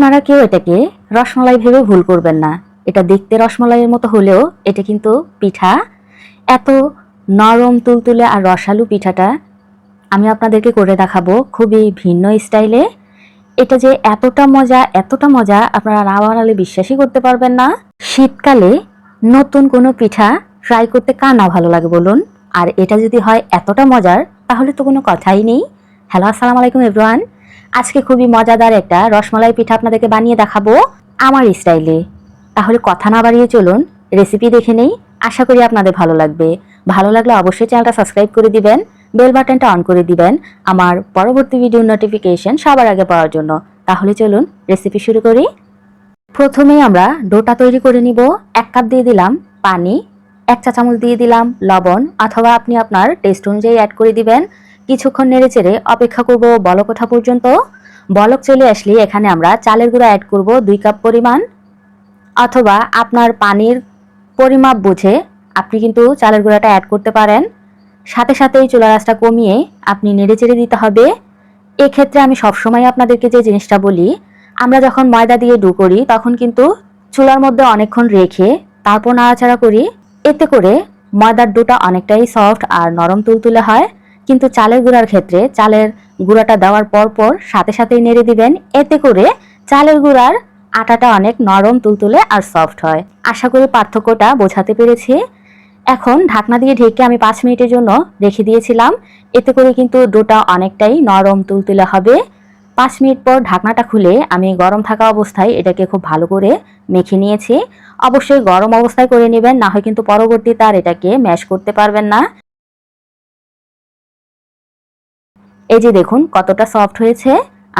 আপনারা কেউ এটাকে রসমালাই ভেবে ভুল করবেন না। এটা দেখতে রসমালাইয়ের মতো হলেও এটা কিন্তু পিঠা। এত নরম, তুলতুলে আর রসালু পিঠাটা আমি আপনাদেরকে করে দেখাবো খুবই ভিন্ন স্টাইলে। এটা যে এতটা মজা এতটা মজা আপনারা না বানালে বিশ্বাসই করতে পারবেন না। শীতকালে নতুন কোনো পিঠা ট্রাই করতে কার না ভালো লাগে বলুন? আর এটা যদি হয় এতটা মজার, তাহলে তো কোনো কথাই নেই। হ্যালো, আসসালামু আলাইকুম এভরিওয়ান আজকে খুবই মজাদার একটা রসমালাই পিঠা আপনাদেরকে বানিয়ে দেখাবো আমার স্টাইলে। তাহলে কথা না বাড়িয়ে চলুন রেসিপি দেখে নেই, আশা করি আপনাদের ভালো লাগবে। ভালো লাগলে অবশ্যই চ্যানেলটা সাবস্ক্রাইব করে দিবেন বেল বাটনটা অন করে দিবেন, আমার পরবর্তী ভিডিও নোটিফিকেশন সবার আগে পাওয়ার জন্য। তাহলে চলুন রেসিপি শুরু করি। প্রথমেই আমরা ডোটা তৈরি করে নিব, এক কাপ দিয়ে দিলাম পানি, এক চা চামচ দিয়ে দিলাম লবণ, অথবা আপনি আপনার টেস্ট অনুযায়ী অ্যাড করে দিবেন। কিছুক্ষণ নেড়ে চেড়ে অপেক্ষা করব বলক ওঠা পর্যন্ত। বলক চলে আসলে এখানে আমরা চালের গুঁড়া অ্যাড করব দুই কাপ পরিমাণ। অথবা আপনার পানির পরিমাপ বুঝে আপনি কিন্তু চালের গুঁড়াটা অ্যাড করতে পারেন। সাথে সাথেই চুলা রাসটা কমিয়ে আপনি নেড়ে চেড়ে দিতে হবে। এক্ষেত্রে আমি সবসময় আপনাদেরকে যে জিনিসটা বলি, আমরা যখন ময়দা দিয়ে ডু করি তখন কিন্তু চুলার মধ্যে অনেকক্ষণ রেখে তারপর নাড়াচাড়া করি। এতে করে ময়দার ডোটা অনেকটাই সফট আর নরম তুলতুলে হয়। কিন্তু চালের গুঁড়ার ক্ষেত্রে চালের গুঁড়াটা দেওয়ার পর পর সাথে সাথেই নেড়ে দিবেন। এতে করে চালের গুঁড়ার আটাটা অনেক নরম, তুলতুলে আর সফট হয়। আশা করি পার্থক্যটা বোঝাতে পেরেছি। এখন ঢাকনা দিয়ে ঢেকে আমি পাঁচ মিনিটের জন্য রেখে দিয়েছিলাম। এতে করে কিন্তু ডোটা অনেকটাই নরম, তুলতুলে হবে। পাঁচ মিনিট পর ঢাকনাটা খুলে আমি গরম থাকা অবস্থায় এটাকে খুব ভালো করে মেখে নিয়েছি। অবশ্যই গরম অবস্থায় করে নেবেন, না হয় কিন্তু পরবর্তীতে আর এটাকে ম্যাশ করতে পারবেন না। এই যে দেখুন, কতটা সফট হয়েছে।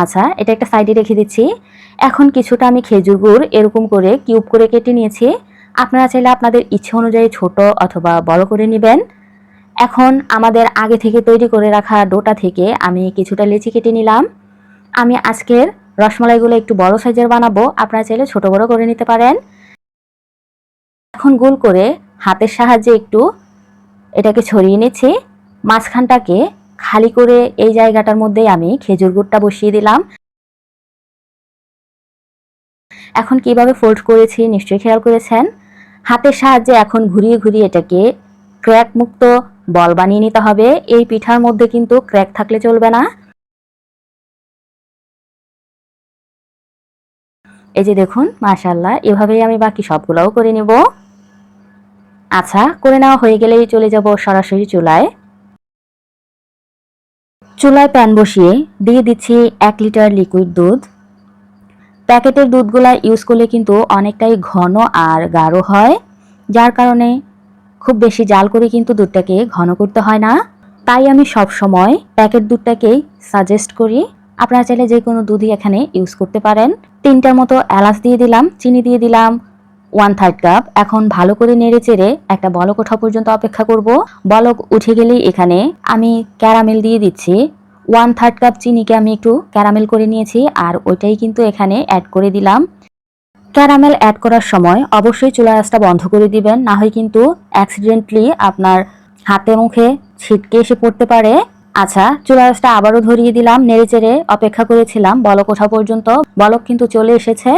আচ্ছা এটা একটা সাইডে রেখে দিচ্ছি। এখন কিছুটা আমি খেজুর গুড় এরকম করে কিউব করে কেটে নিয়েছি। আপনারা চাইলে আপনাদের ইচ্ছে অনুযায়ী ছোট অথবা বড় করে নেবেন। এখন আমাদের আগে থেকে তৈরি করে রাখা ডোটা থেকে আমি কিছুটা লেচি কেটে নিলাম। আমি আজকের রসমালাইগুলো একটু বড় সাইজের বানাবো, আপনারা চাইলে ছোট বড় করে নিতে পারেন। এখন গোল করে হাতের সাহায্যে একটু এটাকে ছড়িয়ে নিচ্ছি। মাঝখানটাকে খালি করে এই জায়গাটার মধ্যেই আমি খেজুর গুড়টা বসিয়ে দিলাম। এখন কীভাবে ফোল্ড করেছি নিশ্চয়ই খেয়াল করেছেন? হাতের সাহায্যে এখন ঘুরিয়ে ঘুরিয়ে এটাকে ক্র্যাক মুক্ত বল বানিয়ে নিতে হবে। এই পিঠার মধ্যে কিন্তু ক্র্যাক থাকলে চলবে না। এই যে দেখুন মাশাল্লাহ এভাবেই আমি বাকি সবগুলোও করে নিব। আচ্ছা করে নেওয়া হয়ে গেলেই চলে যাব সরাসরি চুলায়। চুলায় প্যান বসিয়ে দিয়ে দিচ্ছি এক লিটার লিকুইড দুধ। প্যাকেটের দুধগুলা ইউজ করলে কিন্তু অনেকটাই ঘন আর গাঢ় হয়, যার কারণে খুব বেশি জাল করে কিন্তু দুধটাকে ঘন করতে হয় না। তাই আমি সব সময় প্যাকেট দুধটাকেই সাজেস্ট করি, আপনারা চাইলে যে কোনো দুধই এখানে ইউজ করতে পারেন। তিনটার মতো এলাচ দিয়ে দিলাম, চিনি দিয়ে দিলাম ওয়ান থার্ড কাপ এখন ভালো করে নেড়ে চেড়ে একটা বলক ওঠা পর্যন্ত অপেক্ষা করব। বলক উঠে গেলেই এখানে আমি ক্যারামেল দিয়ে দিচ্ছি। ওয়ান থার্ড কাপ চিনিকে আমি একটু ক্যারামেল করে নিয়েছি আর ওইটাই কিন্তু এখানে অ্যাড করে দিলাম। ক্যারামেল অ্যাড করার সময় অবশ্যই চুলা আঁচটা বন্ধ করে দিবেন, না হয় কিন্তু অ্যাক্সিডেন্টলি আপনার হাতে মুখে ছিটকে এসে পড়তে পারে। আচ্ছা চুলা আঁচটা আবারও ধরিয়ে দিলাম, নেড়ে চেড়ে অপেক্ষা করেছিলাম, বলক ওঠা পর্যন্ত। বলক কিন্তু চলে এসেছে।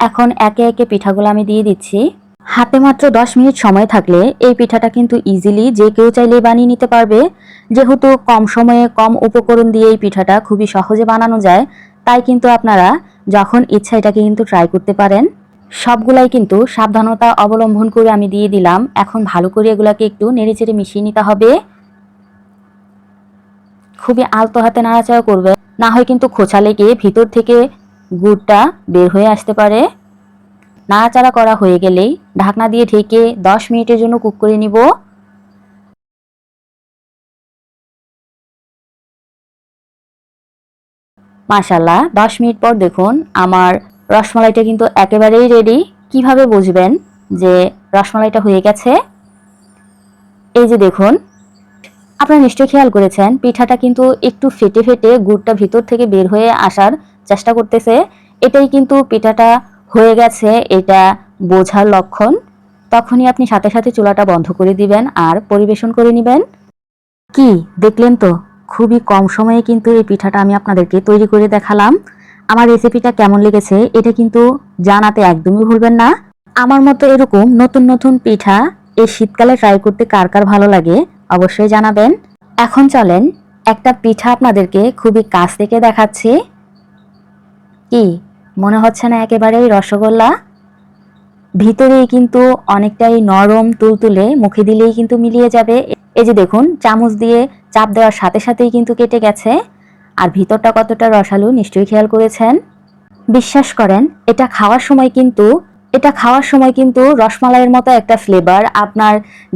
এখন একে একে পিঠাগুলো আমি দিয়ে দিচ্ছি। হাতে মাত্র দশ মিনিট সময় থাকলে এই পিঠাটা কিন্তু ইজিলি যে কেউ চাইলে বানিয়ে নিতে পারবে। যেহেতু কম সময়ে কম উপকরণ দিয়ে এই পিঠাটা খুবই সহজে বানানো যায়, তাই কিন্তু আপনারা যখন ইচ্ছা এটাকে কিন্তু ট্রাই করতে পারেন। সবগুলাই কিন্তু সাবধানতা অবলম্বন করে আমি দিয়ে দিলাম। এখন ভালো করে এগুলাকে একটু নেড়েচেড়ে মিশিয়ে নিতে হবে। খুবই আলতো হাতে নাড়াচাড়া করবে। না হয় কিন্তু খোঁচা লেগে ভিতর থেকে গুড়টা বের হয়ে আসতে পারে। নাড়াচাড়া করা হয়ে গেলেই ঢাকনা দিয়ে ঢেকে দশ মিনিটের জন্য কুক করে নিব। মাশাল্লাহ দশ মিনিট পর দেখুন আমার রসমালাইটা কিন্তু একেবারেই রেডি কীভাবে বুঝবেন যে রসমালাইটা হয়ে গেছে? এই যে দেখুন, আপনারা নিশ্চয়ই খেয়াল করেছেন, পিঠাটা কিন্তু একটু ফেটে ফেটে গুড়টা ভিতর থেকে বের হয়ে আসার চেষ্টা করতেছে এটাই কিন্তু পিঠাটা হয়ে গেছে, এটা বোঝার লক্ষণ। তখনই আপনি সাথে সাথে চুলাটা বন্ধ করে দিবেন আর পরিবেশন করে নেবেন। কি, দেখলেন তো? খুবই কম সময়ে কিন্তু এই পিঠাটা আমি আপনাদেরকে তৈরি করে দেখালাম। আমার রেসিপিটা কেমন লেগেছে, এটা কিন্তু জানাতে একদমই ভুলবেন না। আমার মতো এরকম নতুন নতুন পিঠা এই শীতকালে ট্রাই করতে কার কার ভালো লাগে, অবশ্যই জানাবেন। এখন চলেন, একটা পিঠা আপনাদেরকে খুবই কাছ থেকে দেখাচ্ছি। কি? মনে হচ্ছে না একেবারেই রসগোল্লা? ভিতরেই কিন্তু অনেকটাই নরম তুলতুলে, মুখে দিলেই কিন্তু মিলিয়ে যাবে। এই যে দেখুন, চামচ দিয়ে চাপ দেওয়ার সাথে সাথেই কিন্তু কেটে গেছে। আর ভিতরটা কতটা রসালু, নিশ্চয়ই খেয়াল করেছেন? বিশ্বাস করেন, এটা খাওয়ার সময় কিন্তু এটা খাওয়ার সময় কিন্তু রসমালাইয়ের মতো একটা ফ্লেভার আপনার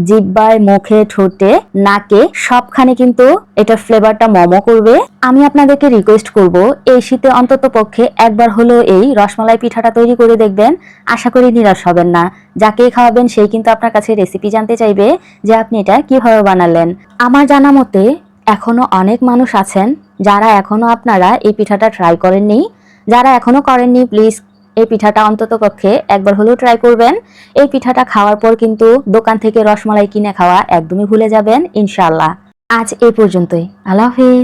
জিব্বায় মুখে, ঠোঁটে, নাকে সবখানে কিন্তু এটার ফ্লেভারটা মমো করবে। আমি আপনাদেরকে রিকোয়েস্ট করব, এই শীতে অন্তত পক্ষে একবার হলেও এই রসমালাই পিঠাটা তৈরি করে দেখবেন। আশা করি নিরাশ হবেন না। যাকে খাওয়াবেন, সেই কিন্তু আপনার কাছে রেসিপি জানতে চাইবে যে আপনি এটা কীভাবে বানালেন। আমার জানা মতে এখনও অনেক মানুষ আছেন যারা এখনও আপনারা এই পিঠাটা ট্রাই করেননি। যারা এখনও করেননি প্লিজ এই পিঠাটা অন্তত পক্ষে একবার হলেও ট্রাই করবেন। এই পিঠাটা খাওয়ার পর কিন্তু দোকান থেকে রসমালাই কিনে খাওয়া একদমই ভুলে যাবেন ইনশাল্লাহ আজ এই পর্যন্তই। আল্লাহ হাফিজ।